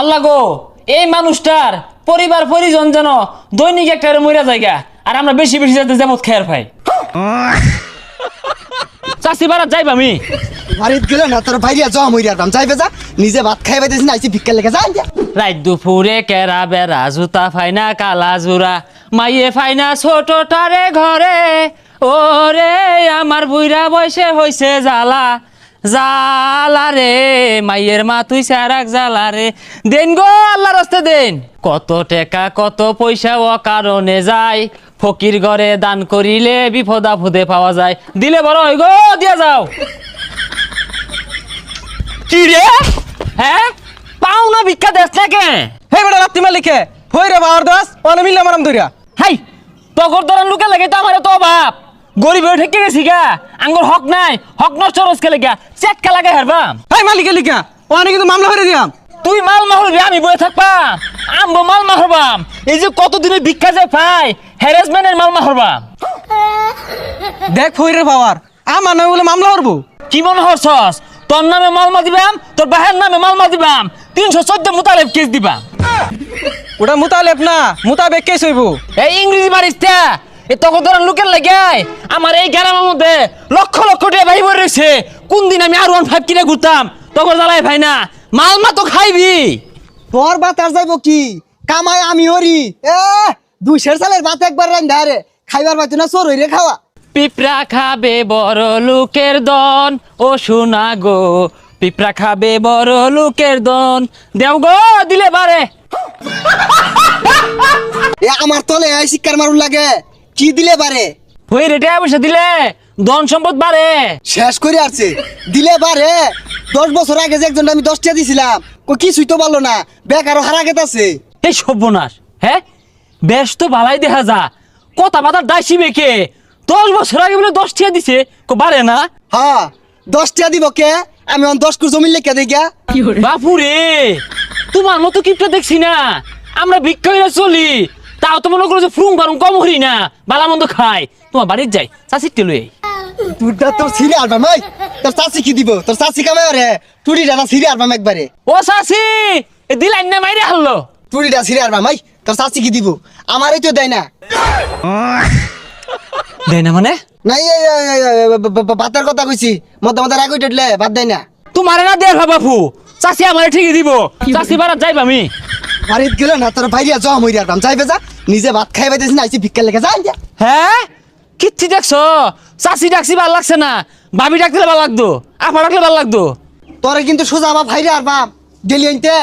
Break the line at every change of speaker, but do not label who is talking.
আল্লাহ গো এই মানুষটার পরিবার পরিজন যেন দৈনিক একটা মইরা জায়গা আর আমরা বেশি বেশি যাতে যাবত খেয়ার পাই। চাষি বাড়াত যাইব আমি?
বাড়িত গেলে না তোর ভাইরিয়া জমা মরিয়া দাম চাইবে যা নিজে ভাত খাই পাইতেছি না আইসি ভিক্ষা লেগে যা।
রাত দুপুরে কেরা বেড়া জুতা ফাইনা কালা জুরা মাইয়ে ফাইনা ছোট টারে ঘরে ওরে আমার বুইরা বয়সে হইছে জ্বালা। জালা রে মাইয়ের মা তুই সারাক জ্বালা রে দেন গো আল্লাহ রাস্তে দেন। কত টাকা কত পয়সা ও কারণে যায়। ফকির ঘরে দান করিলে বিপদ আপদে পাওয়া যায়। দিলে বড় হয় গো দিয়া যাও। কি রে? হ্যাঁ? পাও না ভিক্ষা দেশ নাকে
হে বেটা রাত্রি মালিকে হই রে বাবার দাস অনে মিললাম আরাম দইরা।
হাই তগর দরান লুকে লাগে তো আমার তো বাপ গরিব হয়ে ঠেকে গেছি গা। আঙ্গুর হক নাই হক নষ্ট রোজকে লেগা চেটকা লাগে হারবাম
হাই মালিকে লিখা অনে কিন্তু মামলা করে দিয়াম।
তুই মাল মাহরবি আমি বয়ে থাকবাম আমবো মাল মাহরবাম এই যে কতদিনের ভিক্ষা যে পাই হ্যারাসমেন্টের মাল মাহরবাম
দেখ হই রে বাবার আমার নয় বলে মামলা করব
কি মনে হরছস তোর নামে মাল মা দিবাম তোর বাহের নামে মাল মা দিবাম তিনশো চোদ্দ মোতালেব কেস দিবাম
ওটা মুতালেব না মুতাবেক কেস হইব।
এই ইংরেজি মারিস্তা এ তখন ধরেন লোকের লাগে আমার এই গ্রামের মধ্যে লক্ষ লক্ষ টাকা ভাই বই রয়েছে। কোন দিন আমি আর ওয়ান ফাইভ কিনে ঘুরতাম তখন জ্বালাই ভাই না মাল মা তো খাইবি।
তোর যাইব কি? কামাই আমি হরি। এ দুই শের সালের ভাত একবার রান্ধা রে। খাইবার পাইতো না চোর হইরে খাওয়া।
পিঁপড়া খাবে বড় লোকের দন। ও শোনা গো পিঁপড়া খাবে বড় লোকের দন। দেও গো দিলে বারে।
এ আমার তলে আই শিক্ষার মারুন লাগে। কি দিলে পারে?
হই রেটে পয়সা দিলে ধন সম্পদ বাড়ে।
শেষ করে আসছে। দিলে পারে। দশ বছর আগে যে একজন আমি দশটা দিছিলাম কো কিছুই তো বলল না। বেকারও হারা গেতাছে
এই সর্বনাশ হ্যাঁ বেশ তো ভালাই দেখা যা। কথা বাতা দাসি বেকে দশ বছর আগে বলে দশ টিয়া দিছে কো বাড়ে না?
হ্যাঁ দশটা দিব কে? আমি অন দশ কুর জমি লেখা গা
বাপুরে তোমার মতো কিপটা দেখছি না। আমরা ভিক্ষা চলি। তাও তো মনে করো যে ফ্রুং ফারুং কম হরি না বালা মন্দ খাই। তোমার বাড়ির যাই চাষির টেলুই
তুইটা তোর সিরি আলবাম এই তোর চাচি কি দিব? তোর চাচি কামে রে টুরিটা না সিরি আলবাম একবারে।
ও চাষি এ দিলাইন না মাইরে হারলো।
টুরিটা সিরি আলবাম এই তোর চাচি কি দিব? আমারই তো দেয় না।
দেয় না মানে?
নাই এই, এই, এই, এই, ভাতের কথা কইছি মধ্যে মধ্যে রাগ উঠলে ভাত দেয় না।
তোমারে না দেয় বাপু চাষি আমার ঠিকই দিব। চাষি বাড়াত যাইব আমি।
বাড়িত গেলে না তোর ভাইরিয়া জমা মরি আলবাম চাইবে যা। নিজে ভাত খাই পাইতেছি না আইসি ভিক্ষা লেগে। যা যা।
হ্যাঁ? কিচ্ছি দেখছ? চাষি ডাকছি ভালো লাগছে না। বাবি ডাকলে ভালো লাগতো আপা ডাকলে ভালো লাগতো।
তোরে কিন্তু সোজা আমার ভাইরে বাপ ডেলি আনতে